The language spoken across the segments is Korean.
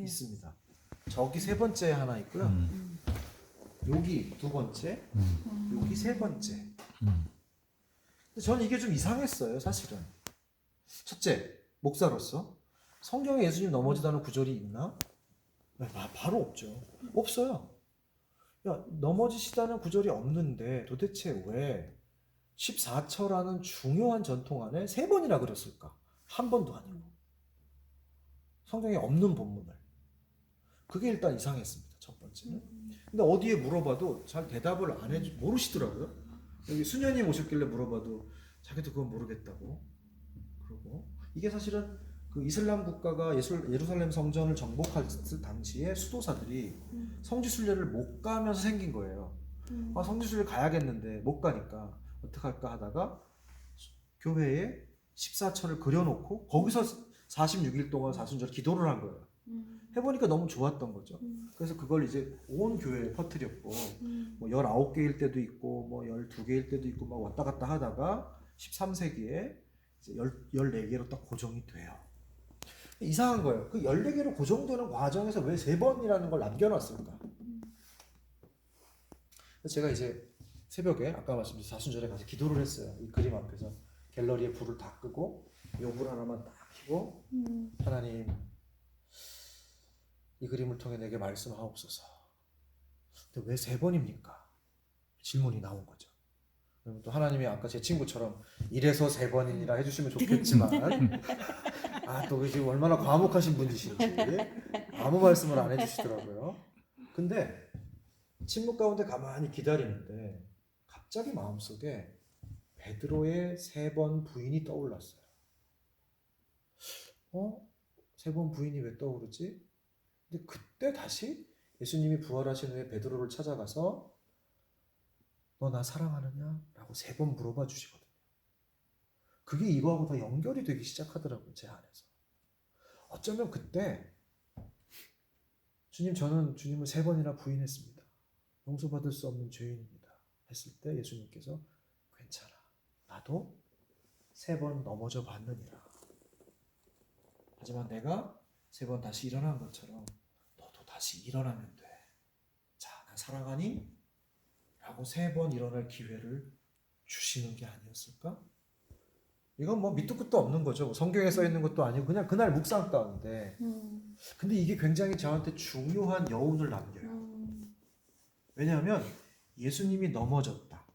네. 있습니다. 저기 세 번째 하나 있고요. 음. 여기 두 번째, 음. 여기 세 번째. 음. 근데 저는 이게 좀 이상했어요, 사실은. 첫째, 목사로서 성경에 예수님 넘어지다는 구절이 있나? 네, 바- 바로 없죠. 없어요. 야, 넘어지시다는 구절이 없는데 도대체 왜 14처라는 중요한 전통 안에 세 번이나 그렸을까? 한 번도 아니고. 성경에 없는 본문을. 그게 일단 이상했습니다. 첫 번째는. 근데 어디에 물어봐도 잘 대답을 안 해주, 모르시더라고요. 여기 수녀님 오셨길래 물어봐도 자기도 그건 모르겠다고. 그러고 이게 사실은 그 이슬람 국가가 예술, 예루살렘 성전을 정복할 당시에 수도사들이 성지순례를 못 가면서 생긴 거예요. 음. 아, 성지순례 가야겠는데 못 가니까 어떡할까 하다가 교회에 14처를 그려놓고 거기서 46일 동안 사순절 기도를 한 거예요. 음. 해보니까 너무 좋았던 거죠. 음. 그래서 그걸 이제 온 교회에 퍼뜨렸고 음. 뭐 19개일 때도 있고 뭐 12개일 때도 있고 막 왔다 갔다 하다가 13세기에 이제 14개로 딱 고정이 돼요. 이상한 거예요. 그 14개로 고정되는 과정에서 왜세 번이라는 걸 남겨놨을까? 제가 이제 새벽에 아까 말씀드린 사순절에 가서 기도를 했어요. 이 그림 앞에서 갤러리에 불을 다 끄고 요불 하나만 딱 켜고 음. 하나님 이 그림을 통해 내게 말씀하옵소서. 근데 왜 세 번입니까? 질문이 나온 거죠. 또 하나님이 아까 제 친구처럼 이래서 세 번이니라 해주시면 좋겠지만 아또 지금 얼마나 과묵하신 분이신지 아무 말씀을 안 해주시더라고요. 근데 침묵 가운데 가만히 기다리는데 갑자기 마음속에 베드로의 세 번 부인이 떠올랐어요. 어? 세 번 부인이 왜 떠오르지? 근데 그때 다시 예수님이 부활하신 후에 베드로를 찾아가서 너 나 사랑하느냐? 라고 세 번 물어봐 주시거든요. 그게 이거하고 다 연결이 되기 시작하더라고요, 제 안에서. 어쩌면 그때 주님 저는 주님을 세 번이나 부인했습니다. 용서받을 수 없는 죄인입니다. 했을 때 예수님께서 괜찮아. 나도 세 번 넘어져 봤느니라. 하지만 내가 세 번 다시 일어난 것처럼 너도 다시 일어나면 돼. 자, 난 사랑하니? 라고 세 번 일어날 기회를 주시는 게 아니었을까? 이건 뭐 밑도 끝도 없는 거죠. 성경에 써 있는 것도 아니고 그냥 그날 묵상 가운데. 음. 근데 이게 굉장히 저한테 중요한 여운을 남겨요. 음. 왜냐하면 예수님이 넘어졌다.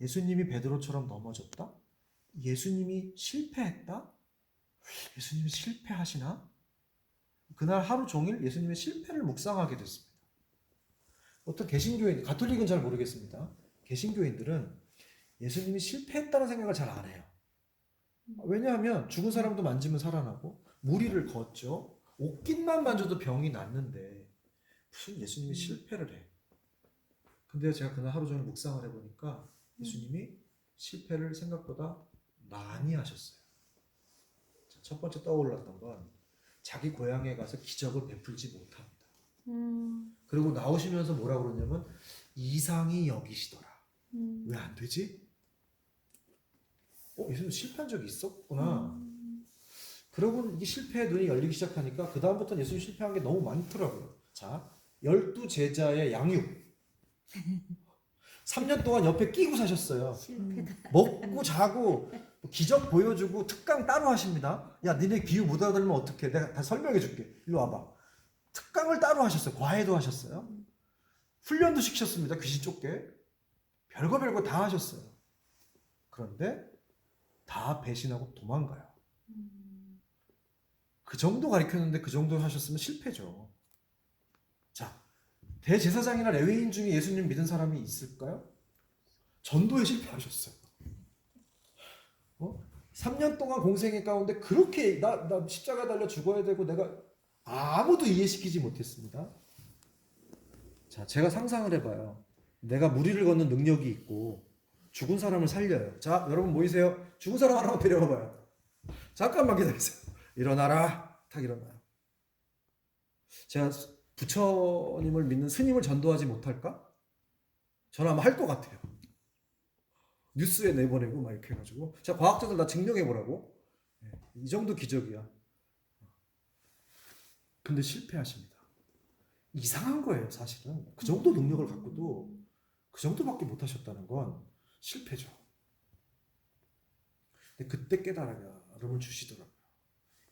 예수님이 베드로처럼 넘어졌다. 예수님이 실패했다. 예수님이 실패하시나? 그날 하루 종일 예수님의 실패를 묵상하게 됐습니다. 어떤 개신교인, 가톨릭은 잘 모르겠습니다. 개신교인들은 예수님이 실패했다는 생각을 잘 안 해요. 왜냐하면 죽은 사람도 만지면 살아나고 무리를 걷죠. 옷깃만 만져도 병이 낫는데 무슨 예수님이 실패를 해. 근데 제가 그날 하루 종일 묵상을 해보니까 예수님이 실패를 생각보다 많이 하셨어요. 자, 첫 번째 떠올랐던 건 자기 고향에 가서 기적을 베풀지 못합니다. 음. 그리고 나오시면서 뭐라 그러냐면 이상이 여기시더라. 음. 왜안 되지? 어, 예수님 실패한 적이 있었구나. 음. 그러고 이게 실패의 눈이 열리기 시작하니까 그 다음부터는 예수님 실패한 게 너무 많더라고요. 자, 열두 제자의 양육. 3년 동안 옆에 끼고 사셨어요. 실패다. 먹고 자고 뭐 기적 보여주고 특강 따로 하십니다. 야, 니네 기후 못 알아들으면 어떡해? 내가 다 설명해 줄게. 일로 와봐. 특강을 따로 하셨어요. 과외도 하셨어요. 훈련도 시키셨습니다. 귀신 쫓게. 별거 별거 다 하셨어요. 그런데 다 배신하고 도망가요. 음. 그 정도 가르쳤는데 그 정도 하셨으면 실패죠. 자, 대제사장이나 레위인 중에 예수님 믿은 사람이 있을까요? 전도에 실패하셨어요. 어? 3년 동안 공생애 가운데 그렇게 나, 나 십자가 달려 죽어야 되고 내가 아무도 이해시키지 못했습니다. 자, 제가 상상을 해봐요. 내가 무리를 걷는 능력이 있고 죽은 사람을 살려요. 자, 여러분 모이세요. 죽은 사람 하나만 데려와 봐요. 잠깐만 기다리세요. 일어나라. 탁 일어나요. 제가 부처님을 믿는 스님을 전도하지 못할까? 저는 아마 할 것 같아요. 뉴스에 내보내고 막 이렇게 해가지고 자 과학자들 나 증명해 보라고 이 정도 기적이야. 근데 실패하십니다. 이상한 거예요, 사실은. 그 정도 능력을 갖고도 그 정도밖에 못 하셨다는 건 실패죠. 근데 그때 깨달음을 주시더라고요.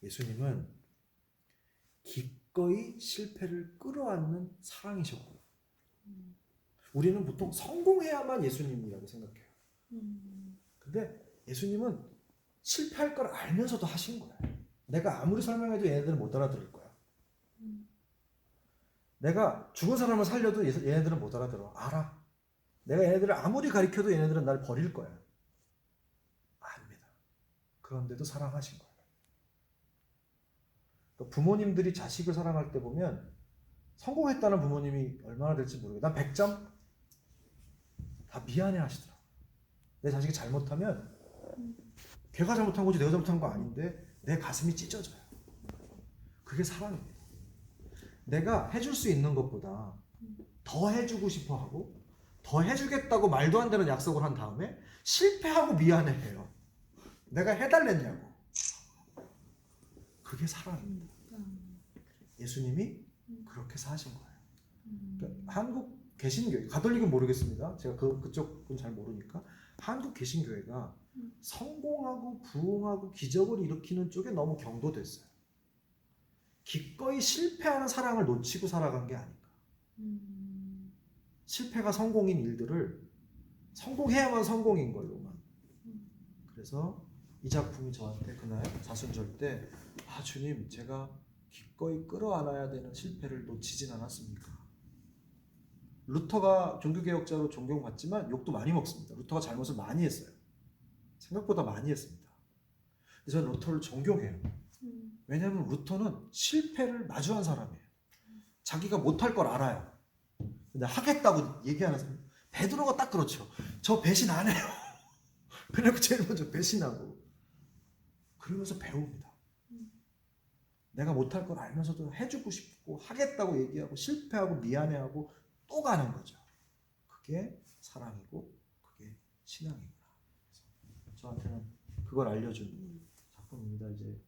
예수님은 기꺼이 실패를 끌어안는 사랑이셨구나. 음. 우리는 보통 성공해야만 예수님이라고 생각해요. 음. 근데 예수님은 실패할 걸 알면서도 하신 거예요. 내가 아무리 설명해도 얘네들은 못 알아들을 거야. 음. 내가 죽은 사람을 살려도 얘- 얘네들은 못 알아들어. 알아. 내가 얘네들을 아무리 가리켜도 얘네들은 날 버릴 거야. 압니다. 그런데도 사랑하신 거예요. 그러니까 부모님들이 자식을 사랑할 때 보면 성공했다는 부모님이 얼마나 될지 모르겠어. 난 100점? 다 미안해 하시더라고. 내 자식이 잘못하면 걔가 잘못한 거지 내가 잘못한 거 아닌데 내 가슴이 찢어져요. 그게 사랑이에요. 내가 해줄 수 있는 것보다 더 해주고 싶어 하고 더 해주겠다고 말도 안 되는 약속을 한 다음에 실패하고 미안해해요. 내가 해달랬냐고. 그게 사랑입니다. 음. 예수님이 그렇게 사신 거예요. 음. 그러니까 한국 개신교회, 가톨릭은 모르겠습니다. 제가 그 그쪽은 잘 모르니까 한국 개신교회가 음. 성공하고 부흥하고 기적을 일으키는 쪽에 너무 경도됐어요. 기꺼이 실패하는 사랑을 놓치고 살아간 게 아닌가. 음. 실패가 성공인 일들을 성공해야만 성공인 걸로만. 음. 그래서 이 작품이 저한테 그날 사순절 때, 아 주님, 제가 기꺼이 끌어안아야 되는 실패를 놓치진 않았습니까? 루터가 종교개혁자로 존경받지만 욕도 많이 먹습니다. 루터가 잘못을 많이 했어요. 생각보다 많이 했습니다. 저는 루터를 존경해요. 음. 왜냐하면 루터는 실패를 마주한 사람이에요. 자기가 못할 걸 알아요. 근데 하겠다고 얘기하는 사람. 베드로가 딱 그렇죠. 저 배신 안 해요. 그래고 제일 먼저 배신하고 그러면서 배웁니다. 내가 못할 걸 알면서도 해주고 싶고 하겠다고 얘기하고 실패하고 미안해하고 또 가는 거죠. 그게 사랑이고 그게 신앙이구나. 그래서 저한테는 그걸 알려준 작품입니다. 이제